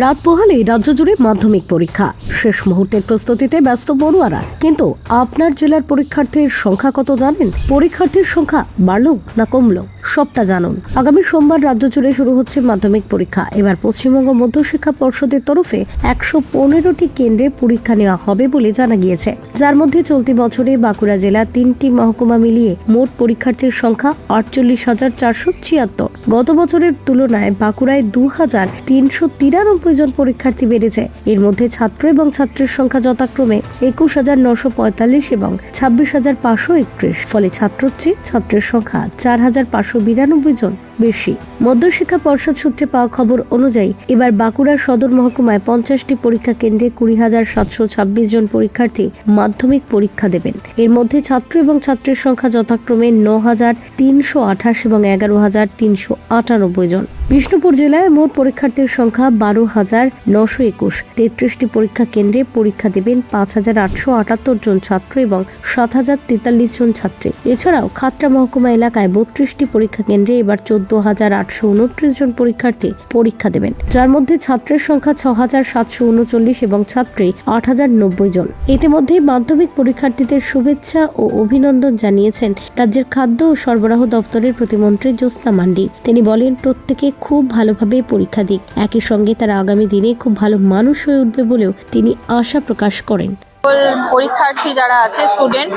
রাত পোহালে রাজ্য জুড়ে মাধ্যমিক পরীক্ষা। শেষ মুহূর্তের প্রস্তুতিতে ব্যস্ত পড়ুয়ারা কিন্তু আপনার জেলার পরীক্ষার্থীর সংখ্যা কত জানেন? পরীক্ষার্থীর সংখ্যা বাড়লো না কমলো? সবটা জানুন। আগামী সোমবার রাজ্য জুড়ে শুরু হচ্ছে মাধ্যমিক পরীক্ষা। এবার পশ্চিমবঙ্গ মধ্যশিক্ষা পর্ষদের তরফে একশো পনেরোটি কেন্দ্রে পরীক্ষা নেওয়া হবে বলে জানা গিয়েছে। যার মধ্যে চলতি বছরে বাঁকুড়া জেলা তিনটি মহকুমা মিলিয়ে মোট পরীক্ষার্থীর সংখ্যা আটচল্লিশ হাজার চারশো ছিয়াত্তর। গত বছরের তুলনায় বাঁকুড়ায় দু হাজার তিনশো তিরানব্বই জন পরীক্ষার্থী বেড়েছে। এর মধ্যে ছাত্র এবং ছাত্রীর সংখ্যা যথাক্রমে একুশ হাজার নশো পঁয়তাল্লিশ এবং ছাব্বিশ হাজার পাঁচশো একত্রিশ। ফলে ছাত্রর ছাত্রের সংখ্যা চার হাজার পাঁচশো বিরানব্বই জন বেশি। মধ্যশিক্ষা পর্ষদ সূত্রে পাওয়া খবর অনুযায়ী, এবার বাঁকুড়ার সদর মহকুমায় পঞ্চাশটি পরীক্ষা কেন্দ্রে কুড়ি হাজার সাতশো ছাব্বিশ জন পরীক্ষার্থী মাধ্যমিক পরীক্ষা দেবেন। এর মধ্যে ছাত্র এবং ছাত্রীর সংখ্যা যথাক্রমে ন হাজার তিনশো আঠাশ এবং এগারো হাজার তিনশো আটানব্বই জন। বিষ্ণুপুর জেলায় মোট পরীক্ষার্থীর সংখ্যা বারো হাজার নশো একুশ। তেত্রিশটি পরীক্ষা কেন্দ্রে পরীক্ষা দেবেন পাঁচ হাজার আটশো আটাত্তর জন ছাত্র এবং সাত হাজার তেতাল্লিশ জন ছাত্রী। এছাড়াও খাতড়া মহকুমা এলাকায় বত্রিশটি পরীক্ষা কেন্দ্রে এবার চোদ্দ হাজার আটশো উনত্রিশ জন পরীক্ষার্থী পরীক্ষা দেবেন। যার মধ্যে ছাত্রের সংখ্যা ছ হাজার সাতশো উনচল্লিশ এবং ছাত্রী আট হাজার নব্বই জন। ইতিমধ্যে মাধ্যমিক পরীক্ষার্থীদের শুভেচ্ছা ও অভিনন্দন জানিয়েছেন রাজ্যের খাদ্য ও সরবরাহ দপ্তরের প্রতিমন্ত্রী জ্যোৎস্না মান্ডি। তিনি বলেন, প্রত্যেকে খুব ভালোভাবে পরীক্ষা দিক। একই সঙ্গে তারা আগামী দিনে খুব ভালো মানুষ হয়ে উঠবে বলেও তিনি আশা প্রকাশ করেন। সকল পরীক্ষার্থী যারা আছে স্টুডেন্ট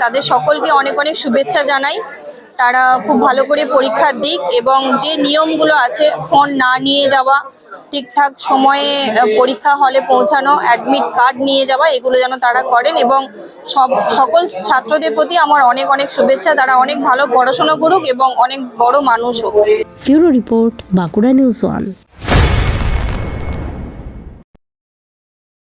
তাদের সকলকে অনেক অনেক শুভেচ্ছা জানাই। তারা খুব ভালো করে পরীক্ষা দিক এবং যে নিয়মগুলো আছে ফোন না নিয়ে যাওয়া ঠিকঠাক সময়ে পরীক্ষা হলে পৌঁছানো অ্যাডমিট কার্ড নিয়ে যাওয়া এগুলো যেন তারা করেন এবং সব সকল ছাত্রদের প্রতি আমার অনেক অনেক শুভেচ্ছা। তারা অনেক ভালো পড়াশোনা করুক এবং অনেক বড় মানুষ হোক। Bureau report Bankura news one.